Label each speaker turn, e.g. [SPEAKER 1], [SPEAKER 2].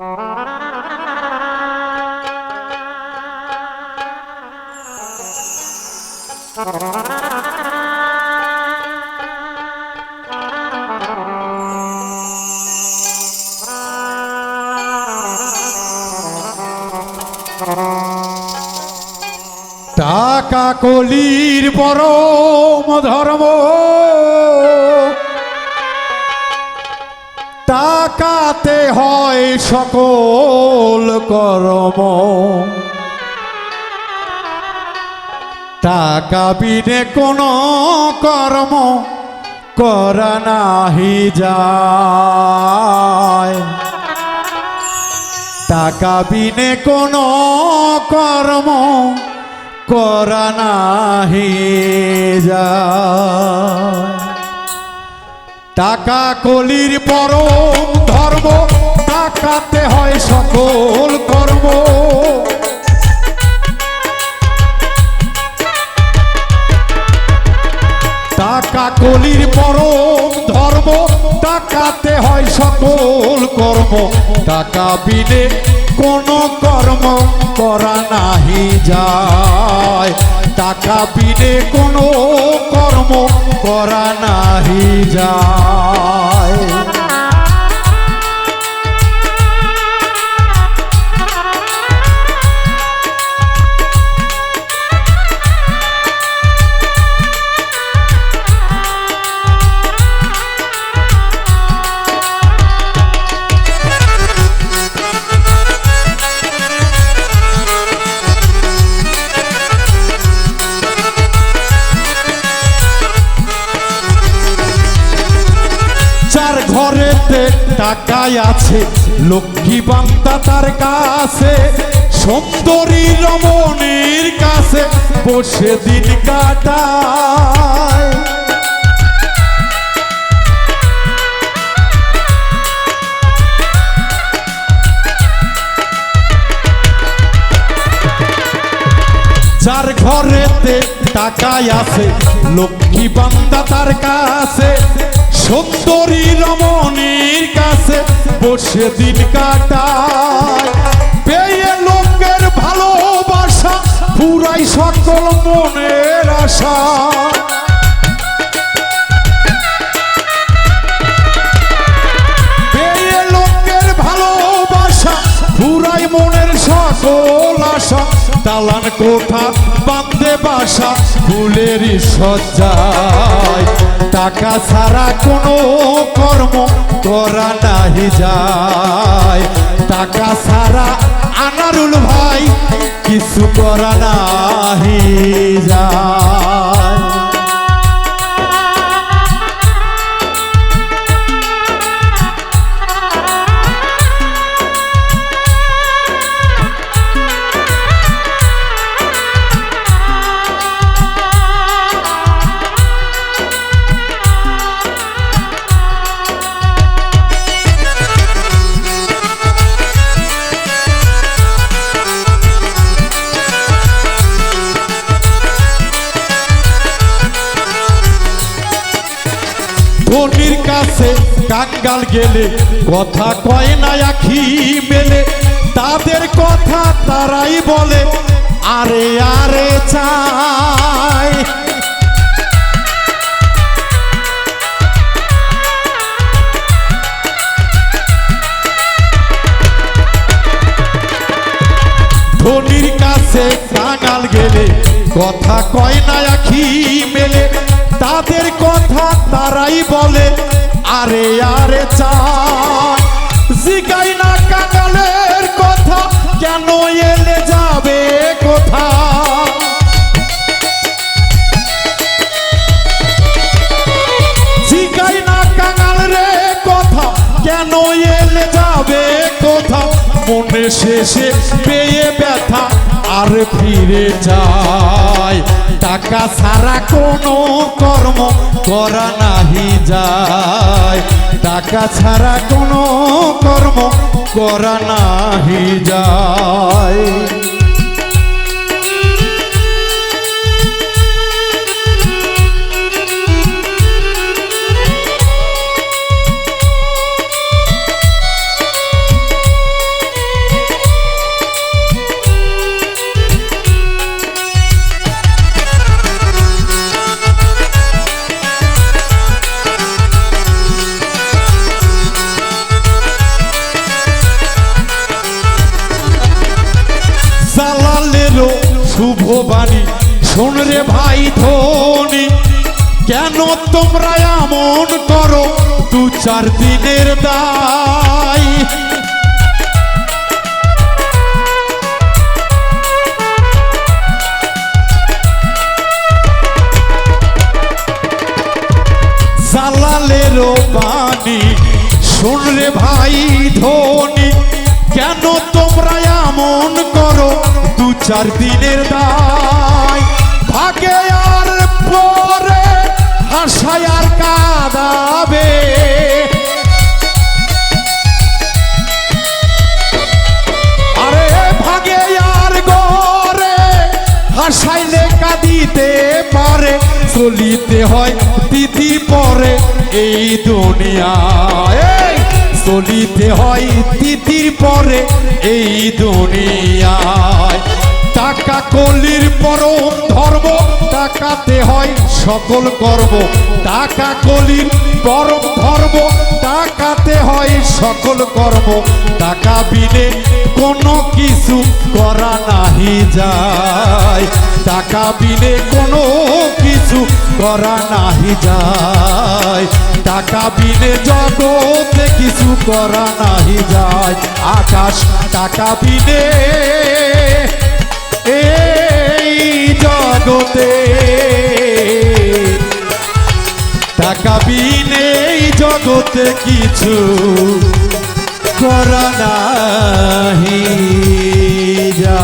[SPEAKER 1] টাকা কলির পরম ধর্ম টাকাতে হয় সকল কর্ম। টাকা বিনে কোনো কর্ম করা নাহি যায়। টাকা বিনে কোনো কর্ম করা নাহি যায়। টাকা কলির পরম ধর্ম টাকাতে হয় সকল কর্ম। টাকা কলির পরম ধর্ম টাকাতে হয় সকল কর্ম। টাকা বিনে কোনো কর্ম করা নাহি যায়। টাকা নাহি আছে। লক্ষ্মী বান্তা তার কাছে, সুন্দরী রমণীর কাছে বসে দিন কাটায়। যার ঘরেতে টাকায় আছে, লক্ষ্মী বান্দা তার কাছে, সুন্দরী রমণীর কাছে বসে দিন কাটায়। পেয়ে লোকের ভালোবাসা, পুরাই সকল মনের আশা। পেয়ে লোকের ভালোবাসা, পুরাই মনের সকল আশা। দালান কোঠা বান্ধে বাসা ফুলের সজ্জায় টাকা ছাড়া কোনো কর্ম করা নাহি যায়। টাকা ছাড়া আনারুল ভাই কিছু করা নাহি যায়। কাছে কাঙ্গাল গেলে কথা কয় না আখি মেলে। তাদের কথা তারাই বলে, আরে আরে, চাই। ধনির কাছে কাঙাল গেলে কথা কয় না আখি মেলে। তাদের কথা তারাই বলে, আরে আরে চায় জিগাই না কাঙালের কথা, কেন এলে যাবে কোথা জিগাই না কাঙাল রে কথা, কেন এলে যাবে কোথা মনে শেষে পেয়ে ব্যথা আর ফিরে যায়। টাকা ছাড়া কোনো কর্ম করা নাহি যায়। টাকা ছাড়া কোনো কর্ম করা নাহি যায়। বাণী শোন রে ভাই ধনী, কেন তোমরা এমন করো? দু চার দিনের দায়। জালালেরও বাণী। শোন রে ভাই ধনী, কেন তোমরা এমন করো? দু চার দিনের দায়। ভাগে আর পরে হাসায় আর কাঁদাবে। আরে ভাগে আর গরে হাসাইলে কাঁদিতে পারে, চলিতে হয় তিথি পরে এই দুনিয়ায়। চলিতে হয় তিথির পরে এই দুনিয়ায়। টাকা কলির পরম ধর্ম, টাকাতে হয় সকল কর্ম। টাকা কলির পরম ধর্ম, টাকাতে হয় সকল কর্ম। টাকা বিনে কোনো কিছু করা নাহি যায়। টাকা বিনে কোনো কিছু করা নাহি যায়। টাকা বিনে জগতে কিছু করা নাহি যায়। আকাশ, টাকা বিনে এই জগতে টাকা বিনে এই জগতে কিছু করা নাহি যা।